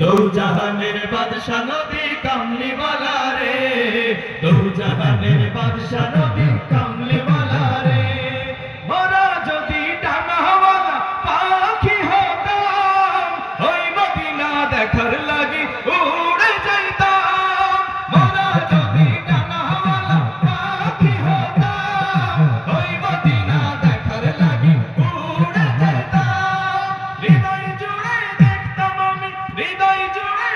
দৌ জাহানের বাদশা নবী কামলিওয়ালা রে। দৌজাহানের বাদশা নবী কামলিওয়ালা রে। মোরা যদি ডানাওয়ালা পাখি হতাম, ওই মদিনা দেখার লাগি জোরে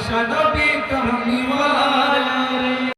মুসানবী তুমি ওয়ালা রে।